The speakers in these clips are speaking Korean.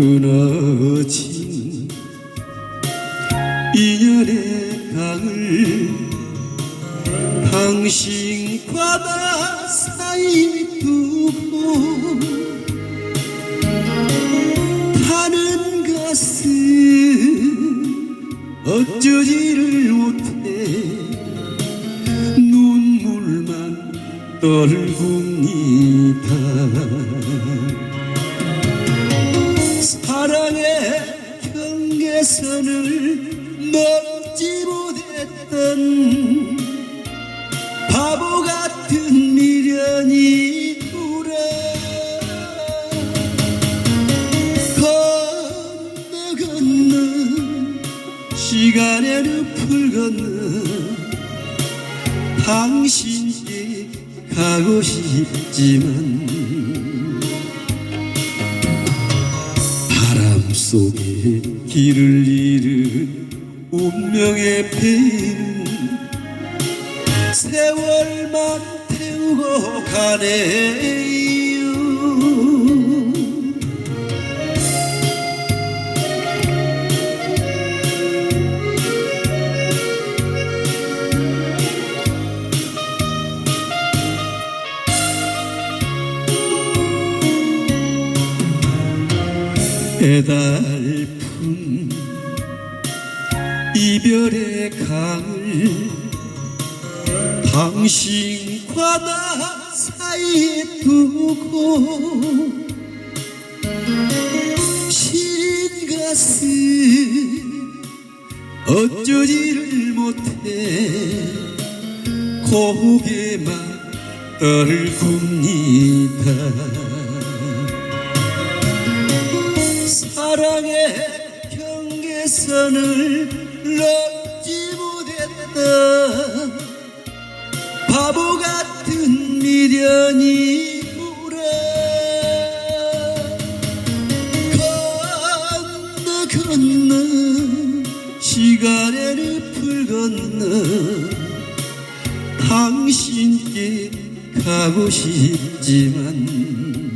끊어진 인연의 강을 당신과 나 사이 두고 타는 것은 어쩌지를 못해 눈물만 떨굽니다 선을 넘지 못했던 바보 같은 미련이 불어 건너 건너 시간의 늪을 건너 당신께 가고 싶지만 속에 길을 잃은 운명의 배는 세월만 태우고 가네 요 애달픈 이별의 강을 당신과 나 사이에 두고 시린 가슴 어쩌지를 못해 고개만 떨굽니다 사랑의 경계선을 넘지 못했다. 바보 같은 미련이 불어 건너 건너 시간의 늪을 건너. 당신께 가고 싶지만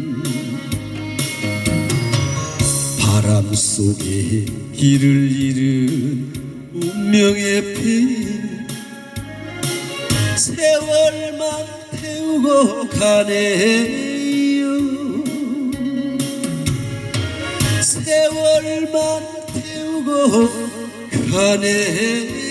바람 속에 길을 잃은 운명의 배 세월만 태우고 가네요. 세월만 태우고 가네요